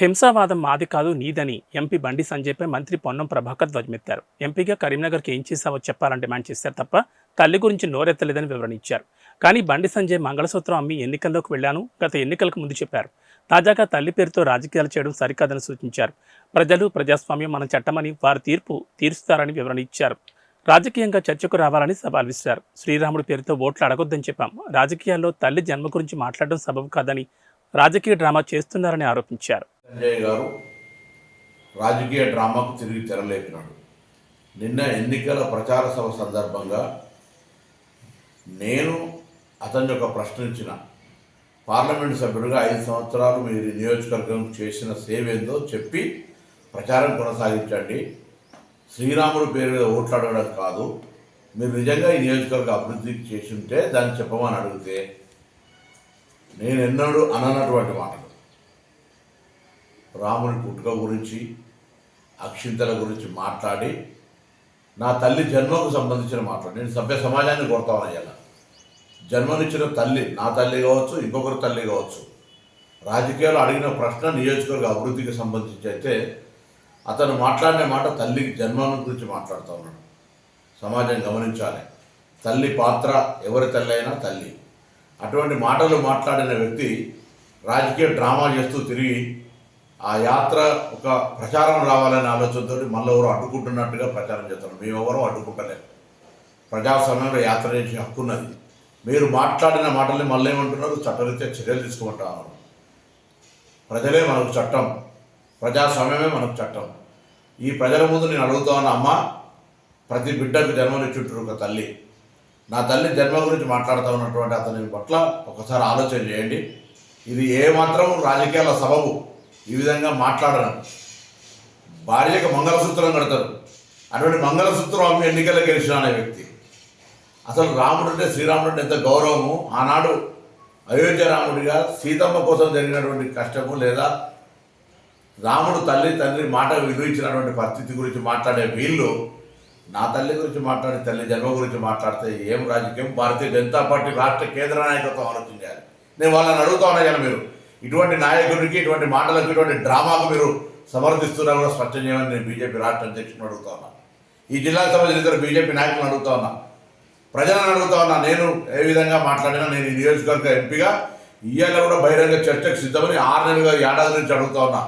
హింసావాదం మాది కాదు నీదని ఎంపీ బండి సంజయ్పై మంత్రి పొన్నం ప్రభాకర్ ధ్వజమెత్తారు. ఎంపీగా కరీంనగర్కి ఏం చేశావో చెప్పాలని డిమాండ్ చేశారు తప్ప తల్లి గురించి నోరెత్తలేదని వివరణ ఇచ్చారు కానీ బండి సంజయ్ మంగళసూత్రం అమ్మి ఎన్నికల్లోకి వెళ్ళాను గత ఎన్నికలకు ముందు చెప్పారు. తాజాగా తల్లి పేరుతో రాజకీయాలు చేయడం సరికాదని సూచించారు. ప్రజలు ప్రజాస్వామ్యం మన చట్టమని వారి తీర్పు తీరుస్తారని వివరణ ఇచ్చారు రాజకీయంగా చర్చకు రావాలని సవాల్ విసిరారు. శ్రీరాముడి పేరుతో ఓట్లు అడగొద్దని చెప్పాం. రాజకీయాల్లో తల్లి జన్మ గురించి మాట్లాడడం సబబు కాదని రాజకీయ డ్రామా చేస్తున్నారని ఆరోపించారు. సంజయ్ గారు రాజకీయ డ్రామాకు తిరిగి తెరలేపినాడు. నిన్న ఎన్నికల ప్రచార సభ సందర్భంగా నేను అతని ఒక ప్రశ్నించిన. పార్లమెంట్ సభ్యుడిగా ఐదు సంవత్సరాలు మీరు నియోజకవర్గం చేసిన సేవ ఏందో చెప్పి ప్రచారం కొనసాగించండి. శ్రీరాముడు పేరు మీద ఓట్లాడడం కాదు. మీరు నిజంగా ఈ నియోజకవర్గ అభివృద్ధి చేసి ఉంటే దాన్ని చెప్పమని అడిగితే నేను ఎన్నడూ అననటువంటి మాటలు. రాముని పుట్టుక గురించి అక్షింతల గురించి మాట్లాడి నా తల్లి జన్మకు సంబంధించిన మాట్లాడి. నేను సభ్య సమాజాన్ని కొడతాను ఇలా జన్మనిచ్చిన తల్లి నా తల్లి కావచ్చు ఇంకొకరి తల్లి కావచ్చు రాజకీయాలు అడిగిన ప్రశ్న నియోజకవర్గ అభివృద్ధికి సంబంధించి అయితే అతను మాట్లాడిన మాట తల్లికి జన్మను గురించి మాట్లాడుతూ ఉన్నాడు. సమాజం గమనించాలి. తల్లి పాత్ర ఎవరి తల్లి అయినా తల్లి. అటువంటి మాటలు మాట్లాడిన వ్యక్తి రాజకీయ డ్రామా చేస్తూ తిరిగి ఆ యాత్ర ఒక ప్రచారం రావాలనే ఆలోచనతో మళ్ళీ అడ్డుకుంటున్నట్టుగా ప్రచారం చేస్తున్నారు. మేమెవరూ అడ్డుకుంటలేదు. ప్రజాస్వామ్యంలో యాత్ర చేసే హక్కు ఉన్నది. మీరు మాట్లాడిన మాటల్ని మళ్ళీ ఏమంటున్నారు? చట్టరీత్యా చర్యలు తీసుకుంటారు ప్రజలే మనకు చట్టం. ప్రజాస్వామ్యమే మనకు చట్టం. ఈ ప్రజల ముందు నేను అడుగుతా అమ్మ ప్రతి బిడ్డకు జన్మనిచ్చుంటారు ఒక తల్లి. నా తల్లి జన్మ గురించి మాట్లాడుతూ ఉన్నటువంటి అతని పట్ల ఒకసారి ఆలోచన చేయండి. ఇది ఏమాత్రం రాజకీయాల సబబు ఈ విధంగా మాట్లాడడం భార్యకు మంగళసూత్రం కడతారు. అటువంటి మంగళసూత్రం అమ్మి ఎన్నికల్లో గెలిచిన అనే వ్యక్తి. అసలు రాముడు అంటే శ్రీరాముడు అంటే ఎంత గౌరవము? ఆనాడు అయోధ్య రాముడిగా సీతమ్మ కోసం జరిగినటువంటి కష్టము లేదా రాముడు తల్లి తండ్రి మాట విలువించినటువంటి పరిస్థితి గురించి మాట్లాడే వీళ్ళు నా తల్లి గురించి మాట్లాడి తల్లి జన్మ గురించి మాట్లాడితే ఏం రాజకీయం? భారతీయ జనతా పార్టీ రాష్ట్ర కేంద్ర నాయకత్వం ఆలోచించాలి. నేను వాళ్ళని అడుగుతా ఉన్నా మీరు. ఇటువంటి నాయకుడికి ఇటువంటి మాటలకు ఇటువంటి డ్రామాకు మీరు సమర్థిస్తున్నా కూడా స్పష్టం చేయమని నేను బీజేపీ రాష్ట్ర అధ్యక్షుని అడుగుతా ఉన్నా. ఈ జిల్లాకు సంబంధించిన ఇద్దరు బీజేపీ నాయకులను అడుగుతా ఉన్నా. ప్రజలను అడుగుతా ఉన్నా. నేను ఏ విధంగా మాట్లాడినా నేను ఈ నియోజకవర్గ ఎంపీగా ఇవాళ కూడా బహిరంగ చర్చకు సిద్ధమని ఆరు నెలలుగా ఏడాది నుంచి అడుగుతా ఉన్నా.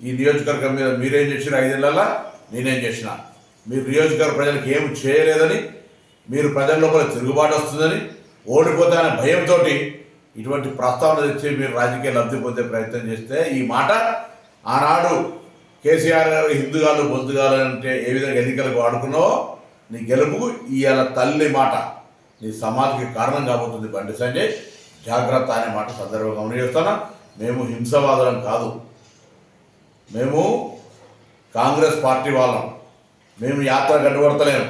ఈ నియోజకవర్గం మీద మీరేం చేసిన ఐదేళ్ళలో నేనేం చేసిన. మీరు నియోజకవర్గ ప్రజలకు ఏమి చేయలేదని మీరు ప్రజల లోపల తిరుగుబాటు వస్తుందని ఓడిపోతానే భయంతో ఇటువంటి ప్రస్తావన తెచ్చి మీరు రాజకీయ లబ్ధి పొందే ప్రయత్నం చేస్తే ఈ మాట ఆనాడు కేసీఆర్ గారు హిందుగాలు బొందుగాలు అంటే ఏ విధంగా ఎన్నికలకు వాడుకున్నావో నీ గెలుపు ఇవాళ తల్లి మాట. నీ సమాధికి కారణం కాబోతుంది బండి సంజయ్. జాగ్రత్త అనే మాట సందర్భంగా గమనిస్తాను మేము హింసవాదులం కాదు. మేము కాంగ్రెస్ పార్టీ వాళ్ళం. మేము యాత్ర గడ్డుపడతలేము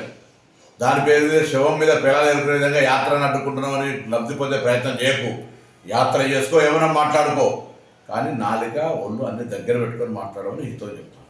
దాని పేరు మీద శవం మీద పిల్లలు ఎదుర్కొనే విధంగా యాత్రను అడ్డుకుంటున్నామని లబ్ధి పొందే ప్రయత్నం చేయకు. యాత్ర చేసుకో ఏమైనా మాట్లాడుకో. కానీ నాలుక ఒళ్ళు అన్ని దగ్గర పెట్టుకొని మాట్లాడమని హితో చెప్తాను